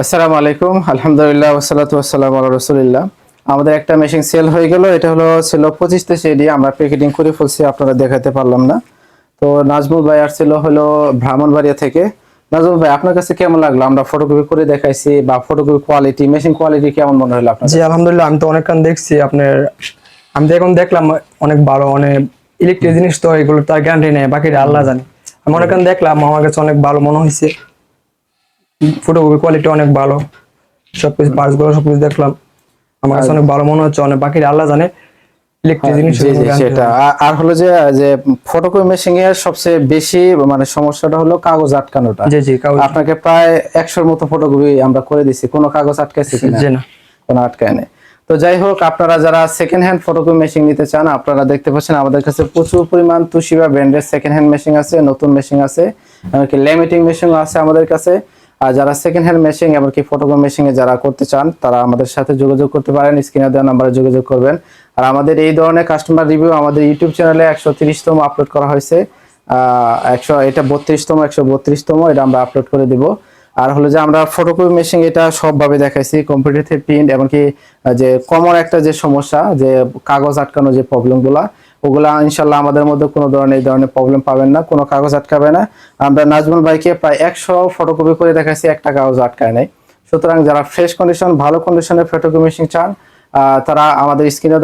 আসসালামু আলাইকুম আলহামদুলিল্লাহ ওসালাতু আসসালাম আল্লাহ রসুলিল্লাহ। আমাদের একটা মেশিন সেল হয়ে গেল এটা হলো ছিল পঁচিশ তেইশ এডি আমরা প্যাকেটিং করে ফেলছি আপনারা দেখাতে পারলাম না। তো নাজমুল ভাই আসছিল হলো ব্রাহ্মণবাড়িয়া থেকে। নাজমুল ভাই আপনার কাছে কেমন লাগল? আমরা ফটোকপি করে দেখাইছি বা ফটোকপি কোয়ালিটি মেশিন কোয়ালিটি কেমন মনে হলো আপনার জি আলহামদুলিল্লাহ আমি তো অনেকক্ষণ দেখছি আপনার আমি তো এখন দেখলাম অনেক ভালো অনেক ইলেকট্রিক জিনিস তো এগুলো তার গ্যারান্টি নেই বাকিটা আল্লাহ জানে। আমি অনেকক্ষণ দেখলাম আমার কাছে অনেক ভালো মনে হয়েছে ফটোকপি কোয়ালিটি অনেক ভালো। সবকিছু পার্টসগুলো সবকিছু দেখলাম। আমার কাছে অনেক ভালো মনে হচ্ছে অনেক বাকিটা আল্লাহ জানে। ইলেকট্রিক জিনিস সেটা। আর হলো যে যে ফটোকপি মেশিন এর সবচেয়ে বেশি মানে সমস্যাটা হলো কাগজ আটকানোটা। জি জি কাগজ। আপনাকে প্রায় মতো ফটোকপি আমরা করে দিছি। কোনো কাগজ আটকাইছে কিনা? জি না। কোনো আটকায় নেই। তো যাই হোক আপনারা যারা সেকেন্ড হ্যান্ড ফটোকপি মেশিন নিতে চান আপনারা দেখতে পাচ্ছেন আমাদের কাছে প্রচুর পরিমাণ তুশিবা ব্র্যান্ডের সেকেন্ড হ্যান্ড মেশিন আছে নতুন মেশিন আছে এমনকি ল্যামিটিং মেশিনও আছে আমাদের কাছে। আর যারা সেকেন্ড হ্যান্ড মেশিন এমনকি ফটোগ্রাম মেশিনে যারা করতে চান, তারা আমাদের সাথে যোগাযোগ করতে পারেন। স্ক্রিনে দেওয়া নাম্বারে যোগাযোগ করবেন। আর আমাদের এই ধরনের কাস্টমার রিভিউ আমাদের ইউটিউব চ্যানেলে একশো তিরিশতম আপলোড করা হয়েছে। একশো, এটা বত্রিশতম, একশো বত্রিশতম, এটা আমরা আপলোড করে দিব। আর হলো যে আমরা ফটোকপি মেশিন এটা সবভাবে দেখাইছি কম্পিউটার থেকে প্রিন্ট এমনকি যে কমন একটা যে সমস্যা, যে কাগজ আটকানো যে প্রবলেমগুলা ওগুলা ইনশাল্লাহ আমাদের মধ্যে কোনো ধরনের এই ধরনের প্রবলেম পাবেন না, কোনো কাগজ আটকাবে না। আমরা নাজমুল ভাইকে প্রায় একশো ফটোকপি করে দেখাইছি, একটা কাগজ আটকায় নাই। সুতরাং যারা ফ্রেশ কন্ডিশন ভালো কন্ডিশনের ফটোকপি মেশিন চান তারা আমাদের স্ক্রিনে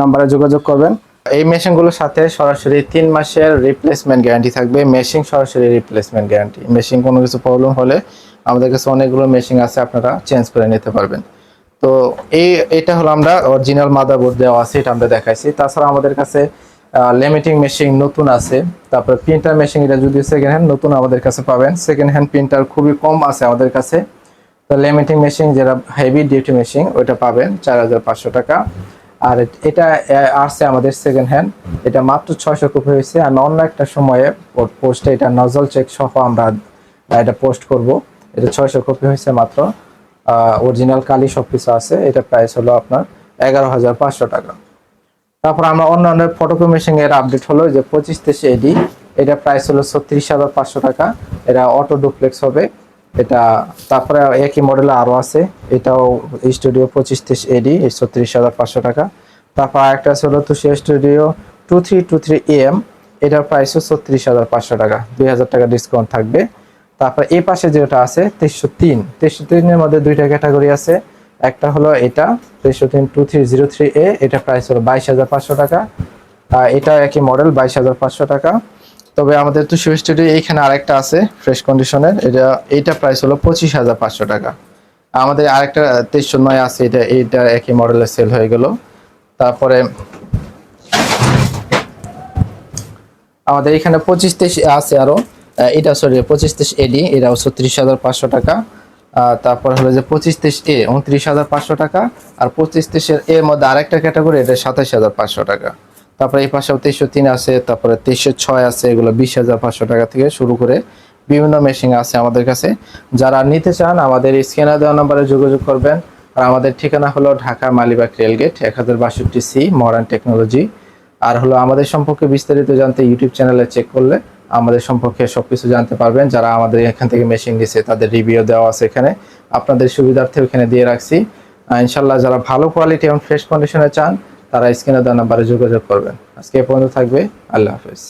নাম্বারে যোগাযোগ করবেন। এই মেশিনগুলোর সাথে সরাসরি তিন মাসের রিপ্লেসমেন্ট গ্যারান্টি থাকবে। মেশিন সরাসরি রিপ্লেসমেন্ট গ্যারান্টি মেশিন কোনো কিছু প্রবলেম হলে আমাদের কাছে অনেকগুলো মেশিন আছে, আপনারা চেঞ্জ করে নিতে পারবেন। তো এই, এটা হলো আমরা অরিজিনাল মাদারবোর্ড দেওয়া আছে, এটা আমরা দেখাইছি। তাছাড়া আমাদের কাছে লিমিটিং মেশিন নতুন আছে। তারপরে প্রিন্টার মেশিন এটা যদি সেকেন্ড হ্যান্ড নতুন আমাদের কাছে পাবেন। সেকেন্ড হ্যান্ড প্রিন্টার খুবই কম আছে আমাদের কাছে। তো লিমিটিং মেশিন যেটা হেভি ডিউটি মেশিন ওইটা পাবেন চার হাজার পাঁচশো টাকা। আর এটা আসছে আমাদের সেকেন্ড হ্যান্ড এটা মাত্র ছয়শো কপি হয়েছে। আমি অন্য একটা সময়ে পোস্টে এটা নজল চেক সহ আমরা এটা পোস্ট করব। এটা ছয়শো কপি হয়েছে মাত্র। অরিজিনাল কালি সব কিছু আছে। এটা প্রাইস হলো আপনার এগারো হাজার পাঁচশো টাকা। তারপর আমরা অন্যান্য ফটোকপি মেশিন এর আপডেট হলো যে পঁচিশ তেইশে এডি এটা প্রাইস হলো ছত্রিশ হাজার পাঁচশো টাকা। এটা অটো ডুপ্লেক্স হবে। এটা তারপরে একই মডেল আরও আছে। এটাও স্টুডিও পঁচিশ তেইশ এডি ছত্রিশ হাজার পাঁচশো টাকা। তারপর আরেকটা আছে হলো Tushi studio two three two three M এটার প্রাইস হচ্ছে ছত্রিশ হাজার পাঁচশো টাকা। দুই হাজার টাকা ডিসকাউন্ট থাকবে। তারপর এই পাশে যেটা আছে তেইশশো তিন। তেইশশো তিনের মধ্যে দুইটা ক্যাটাগরি আছে। একটা হলো এটা তেইশশো তিন two three zero three A এটা প্রাইস হলো বাইশ হাজার পাঁচশো টাকা। এটা একই মডেল বাইশ হাজার পাঁচশো টাকা। তবে আমাদের তো শিব স্টুডিও এইখানে আরেকটা আছে ফ্রেশ কন্ডিশনের এটা এইটা প্রাইস হলো পঁচিশ হাজার পাঁচশো টাকা। আমাদের আরেকটা তেইশশো নয় আছে এটা এইটা একই মডেলের সেল হয়ে গেল। তারপরে আমাদের এখানে পঁচিশ তেইশ আছে আরও। আহ, এটা সরি পঁচিশ তেইশ এডি এটাও ছত্রিশ হাজার পাঁচশো টাকা। তারপর হলো যে পঁচিশ তেইশ এ উনত্রিশ হাজার পাঁচশো টাকা। আর পঁচিশ তেইশের এর মধ্যে আরেকটা ক্যাটাগরি এটা সাতাশ হাজার পাঁচশো টাকা। তারপরে এই পাশেও তেইশশো তিন আছে, তারপরে তেইশশো ছয় আছে, এগুলো বিশ হাজার পাঁচশো টাকা থেকে শুরু করে বিভিন্ন মেশিন আছে আমাদের কাছে। যারা নিতে চান, আমাদের স্ক্যানার দেওয়া নাম্বারে যোগাযোগ করবেন। আর আমাদের ঠিকানা হলো ঢাকা মালিবাগ রেলগেট, এক হাজার বাষট্টি সি মডার্ন টেকনোলজি আর হলো আমাদের সম্পর্কে বিস্তারিত জানতে ইউটিউব চ্যানেলে চেক করলে আমাদের সম্পর্কে সব কিছু জানতে পারবেন। যারা আমাদের এখান থেকে মেশিন দিছে তাদের রিভিউ দেওয়া আছে এখানে। আপনাদের সুবিধার্থে এখানে দিয়ে রাখছি। ইনশাল্লাহ যারা ভালো কোয়ালিটি এবং ফ্রেশ কন্ডিশনে চান তারা স্ক্রিনে দেওয়া নাম্বারে যোগাযোগ করবেন। আজকে এ পর্যন্ত থাকবে। আল্লাহ হাফেজ।